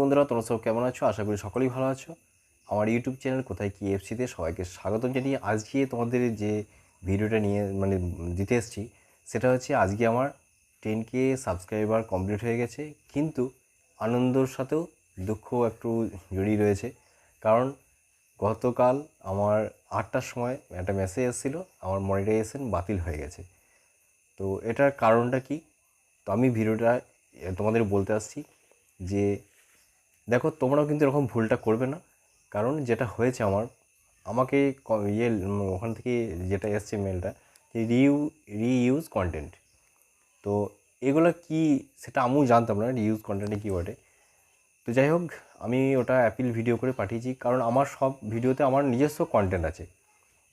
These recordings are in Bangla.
বন্ধুরা, তোমরা সব কেমন আছো? আশা করি সকলেই ভালো আছো। আমার ইউটিউব চ্যানেল কোথায় কি এফসিতে সবাইকে স্বাগতম জানিয়ে আজকে তোমাদের যে ভিডিওটা নিয়ে মানে দিতে এসেছি, সেটা হচ্ছে আজকে আমার টেন কে সাবস্ক্রাইবার কমপ্লিট হয়ে গেছে, কিন্তু আনন্দর সাথেও দুঃখ একটু জড়িয়ে রয়েছে। কারণ গতকাল আমার আটটার সময় একটা মেসেজ এসেছিল, আমার মনিটাইজেশন বাতিল হয়ে গেছে। তো এটার কারণটা কি? তো আমি ভিডিওটা তোমাদের বলতে আসছি যে দেখো, তোমরাও কিন্তু এরকম ভুলটা করবে না। কারণ যেটা হয়েছে আমার, আমাকে ইয়ে ওখান থেকে যেটা এসছে মেলটা রিউ রিইউজ কন্টেন্ট তো এগুলো কি, সেটা আমিও জানতাম না রিউজ কন্টেন্টে কী বটে। তো যাই হোক, আমি ওটা অ্যাপিল ভিডিও করে পাঠিয়েছি, কারণ আমার সব ভিডিওতে আমার নিজস্ব কন্টেন্ট আছে।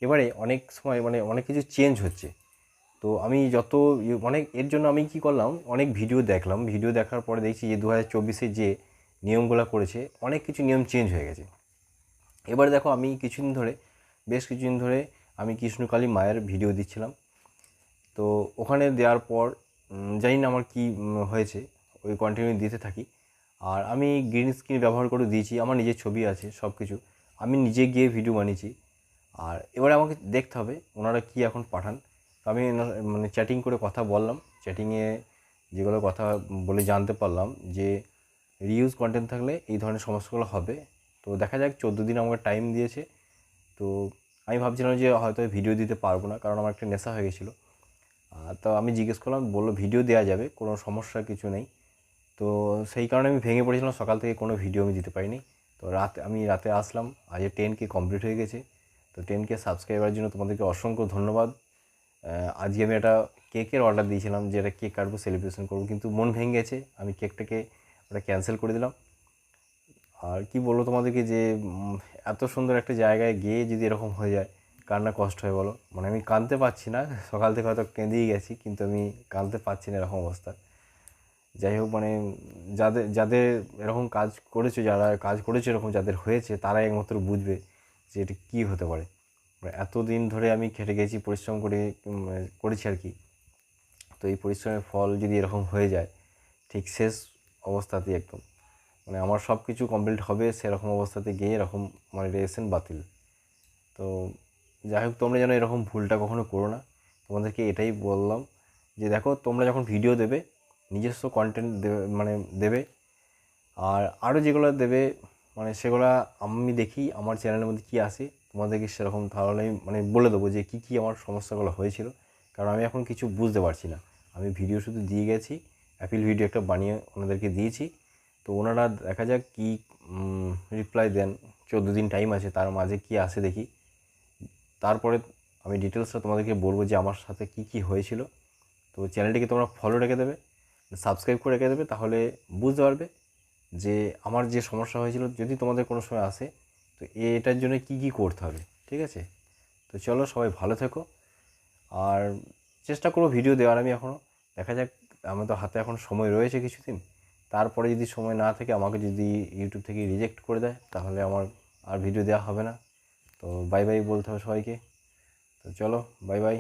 এবারে অনেক সময় মানে অনেক কিছু চেঞ্জ হচ্ছে। তো আমি যত ইয়ে- অনেক এর জন্য আমি কি করলাম, অনেক ভিডিও দেখলাম। ভিডিও দেখার পরে দেখছি যে দু হাজার চব্বিশে যে নিয়মগুলো করেছে, অনেক কিছু নিয়ম চেঞ্জ হয়ে গেছে। এবার দেখো আমি কিছুদিন ধরে, বেশ কিছুদিন ধরে আমি কৃষ্ণকালী মায়ের ভিডিও দিচ্ছিলাম। তো ওখানে দেওয়ার পর জানি না আমার কী হয়েছে, ওই কন্টিনিউ দিতে থাকি। আর আমি গ্রিন স্ক্রিন ব্যবহার করে দিয়েছি, আমার নিজের ছবি আছে সব কিছু আমি নিজে গিয়ে ভিডিও বানিয়েছি। আর এবারে আমাকে দেখতে হবে, ওনারা কী এখন পাঠান। তো আমি মানে চ্যাটিং করে কথা বললাম। চ্যাটিংয়ে যেগুলো কথা বলে জানতে পারলাম যে রিউজ কন্টেন্ট থাকলে এই ধরনের সমস্যাগুলো হবে। তো দেখা যাক, চোদ্দ দিন আমাকে টাইম দিয়েছে। তো আমি ভাবছিলাম যে হয়তো ভিডিও দিতে পারব না, কারণ আমার একটা নেশা হয়ে গেছিল। তো আমি জিজ্ঞেস করলাম, বলল ভিডিও দেওয়া যাবে, কোনো সমস্যা কিছু নেই। তো সেই কারণে আমি ভেঙে পড়েছিলাম, সকাল থেকে কোনো ভিডিও আমি দিতে পারিনি। তো রাতে, আমি রাতে আসলাম আজ টেন কে কমপ্লিট হয়ে গেছে। তো টেন কে সাবস্ক্রাইবার জন্য তোমাদেরকে অসংখ্য ধন্যবাদ। আজকে আমি একটা কেকের অর্ডার দিয়েছিলাম যে একটা কেক কাটবো সেলিব্রেশন করব, কিন্তু মন ভেঙে গেছে। আমি কেকটাকে ওটা ক্যান্সেল করে দিলাম। আর কি বলব তোমাদেরকে যে এত সুন্দর একটা জায়গায় গিয়ে যদি এরকম হয়ে যায় কান্না কষ্ট হয় বলো? মানে আমি কাঁদতে পারছি না, সকাল থেকে হয়তো কেঁদেই গেছি, কিন্তু আমি কাঁদতে পারছি না এরকম অবস্থা। যাই হোক মানে যাদের যাদের এরকম কাজ করেছে, যারা কাজ করেছে এরকম যাদের হয়েছে, তারাই একমাত্র বুঝবে যে এটা কী হতে পারে। মানে এতদিন ধরে আমি খেটে গেছি, পরিশ্রম করে করেছি আর কি। তো এই পরিশ্রমের ফল যদি এরকম হয়ে যায়, ঠিক শেষ অবস্থাতেই একদম। মানে আমার সব কিছু কমপ্লিট হবে সেরকম অবস্থাতে গিয়ে এরকম মানে মনিটাইজেশন বাতিল। তো যাই হোক, তোমরা যেন এরকম ভুলটা কখনো করো না। তোমাদেরকে এটাই বললাম যে দেখো, তোমরা যখন ভিডিও দেবে, নিজস্ব কন্টেন্ট দেবে মানে দেবে, আর আরও যেগুলো দেবে মানে সেগুলো আমি দেখি, আমার চ্যানেলের মধ্যে কী আসে তোমাদেরকে সেরকম তাহলে মানে বলে দেবো যে কী কী আমার সমস্যাগুলো হয়েছিল। কারণ আমি এখন কিছু বুঝতে পারছি না। আমি ভিডিও শুধু দিয়ে গেছি। অ্যাপিল ভিডিও একটা বানিয়ে ওনাদেরকে দিয়েছি। তো ওনারা দেখা যাক কী রিপ্লাই দেন। চোদ্দ দিন টাইম আছে, তার মাঝে কী আসে দেখি। তারপরে আমি ডিটেলসটা তোমাদেরকে বলব যে আমার সাথে কী কী হয়েছিল। তো চ্যানেলটিকে তোমরা ফলো রেখে দেবে সাবস্ক্রাইব করে রেখে দেবে, তাহলে বুঝতে পারবে যে আমার যে সমস্যা হয়েছিল, যদি তোমাদের কোনো সময় আসে, তো এটার জন্য কী কী করতে হবে, ঠিক আছে? তো চলো সবাই ভালো থেকো। আর চেষ্টা করব ভিডিও দেওয়ার, আমি এখনও দেখা যাক আমার তো হাতে এখন সময় রয়েছে কিছুদিন। তারপরে যদি সময় না থাকে, আমাকে যদি ইউটিউব থেকে রিজেক্ট করে দেয়, তাহলে আমার আর ভিডিও দেওয়া হবে না। তো বাই বাই বলতে হবে সবাইকে। তো চলো বাই বাই